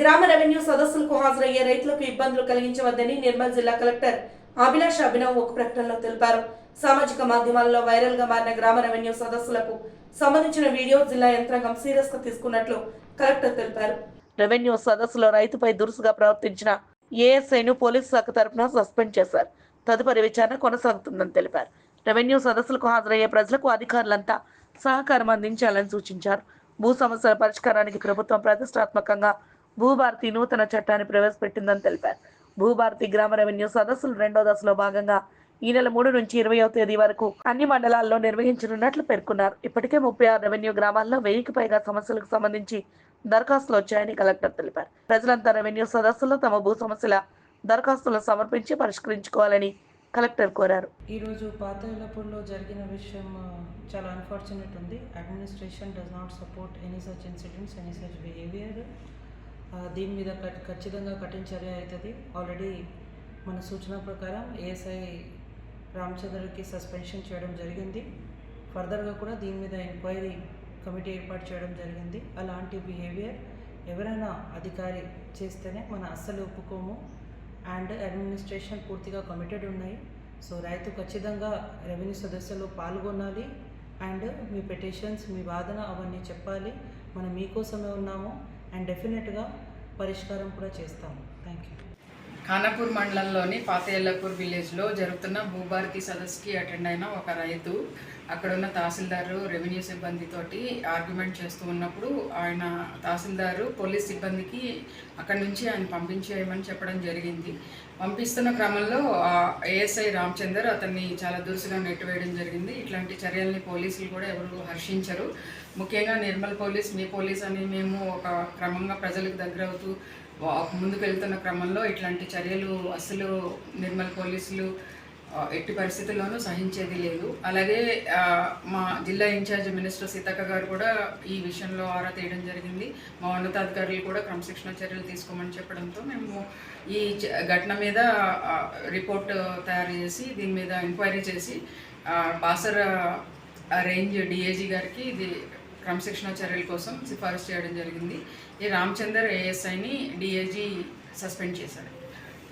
గ్రామ రెవెన్యూ సదస్సులకు హాజరయ్యే రైతులకు ఇబ్బందులు కలిగించవద్దని నిర్మల్ జిల్లా కలెక్టర్ అభిలాష్ అభినవ్ ఒక ప్రకటనలో తెలిపారు. సామాజిక మాధ్యమాల్లో వైరల్గా మారిన గ్రామ రెవెన్యూ సదస్సులకు సంబంధించిన వీడియో జిల్లా యంత్రాంగం సీరియస్గా తీసుకున్నట్లు కలెక్టర్ తెలిపారు. రెవెన్యూ సదస్సులో రైతుపై దురుసుగా ప్రవర్తించిన ఏఎస్ఐను పోలీసు శాఖ తరఫున సస్పెండ్ చేశారు. తదుపరి విచారణ కొనసాగుతుందని తెలిపారు. రెవెన్యూ సదస్సులకు హాజరయ్యే ప్రజలకు అధికారులంతా సహకారం అందించాలని సూచించారు. భూ సమస్యల పరిష్కారానికి ప్రభుత్వం ప్రతిష్టాత్మకంగా భూభారతి నూతన చట్టాన్ని ప్రవేశపెట్టిందని తెలిపారు. భూభారతి గ్రామ రెవెన్యూ సదస్సులు రెండో దశలో భాగంగా ఈ నెల మూడు నుంచి ఇరవయో తేదీ వరకు అన్ని మండలాల్లో నిర్వహించనున్నట్లు పేర్కొన్నారు. ఇప్పటికే ముప్పై ఆరు రెవెన్యూ గ్రామాల్లో వెయ్యికి పైగా సమస్యలకు సంబంధించి దరఖాస్తులు వచ్చాయని కలెక్టర్ తెలిపారు. ప్రజలంతా రెవెన్యూ సదస్సులో తమ భూ సమస్యల దరఖాస్తులను సమర్పించి పరిష్కరించుకోవాలని కలెక్టర్ కోరారు. ఈరోజు పాతలపూర్లో జరిగిన విషయం చాలా అన్ఫార్చునేట్ ఉంది. Administration does not support any such incidents any such behaviour దీని మీద ఖచ్చితంగా కఠిన చర్య అవుతుంది. ఆల్రెడీ మన సూచన ప్రకారం ఏఎస్ఐ రామచంద్రకి సస్పెన్షన్ చేయడం జరిగింది. ఫర్దర్గా కూడా దీని మీద ఎంక్వైరీ కమిటీ ఏర్పాటు చేయడం జరిగింది. అలాంటి బిహేవియర్ ఎవరైనా అధికారి చేస్తేనే మనం అస్సలు ఒప్పుకోము. అండ్ అడ్మినిస్ట్రేషన్ పూర్తిగా కమిటెడ్ ఉన్నాయి. సో రైతు ఖచ్చితంగా రెవెన్యూ సదస్సులో పాల్గొనాలి. అండ్ మీ పెటిషన్స్ మీ వాదన అవన్నీ చెప్పాలి. మనం మీకోసమే ఉన్నాము. అండ్ డెఫినెట్గా పరిష్కారం కూడా చేస్తాము. Thank you. ఖానాపూర్ మండలంలోని పాతయల్లపూర్ విలేజ్లో జరుగుతున్న భూభారతి సదస్సుకి అటెండ్ అయిన ఒక రైతు. అక్కడున్న తహసీల్దారు రెవెన్యూ సిబ్బందితోటి ఆర్గ్యుమెంట్ చేస్తూ ఉన్నప్పుడు ఆయన తహసీల్దారు పోలీస్ సిబ్బందికి అక్కడి నుంచి ఆయన పంపించేయమని చెప్పడం జరిగింది. పంపిస్తున్న క్రమంలో ఏఎస్ఐ రామచందర్ అతన్ని చాలా దురుసుగా నెట్టివేయడం జరిగింది. ఇట్లాంటి చర్యల్ని పోలీసులు కూడా ఎవరు హర్షించరు. ముఖ్యంగా నిర్మల్ పోలీస్ మీ పోలీస్ అని మేము ఒక క్రమంగా ప్రజలకు దగ్గర అవుతూ ముందుకు వెళ్తున్న క్రమంలో ఇట్లాంటి చర్యలు అసలు నిర్మల్ పోలీసులు ఎట్టి పరిస్థితుల్లోనూ సహించేది లేదు. అలాగే మా జిల్లా ఇన్ఛార్జ్ మినిస్టర్ సీతక్క గారు కూడా ఈ విషయంలో ఆరా తీయడం జరిగింది. మా ఉన్నతాధికారులు కూడా క్రమశిక్షణ చర్యలు తీసుకోమని చెప్పడంతో మేము ఈ ఘటన మీద రిపోర్ట్ తయారు చేసి దీని మీద ఎంక్వైరీ చేసి ఆ, బాసర రేంజ్ డిఏజీ గారికి ఇది క్రమశిక్షణ చర్యల కోసం సిఫారసు చేయడం జరిగింది. ఈ రామచందర్ ఏఎస్ఐని డిఏజీ సస్పెండ్ చేశారు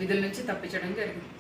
విధుల నుంచి తప్పించడం జరిగింది.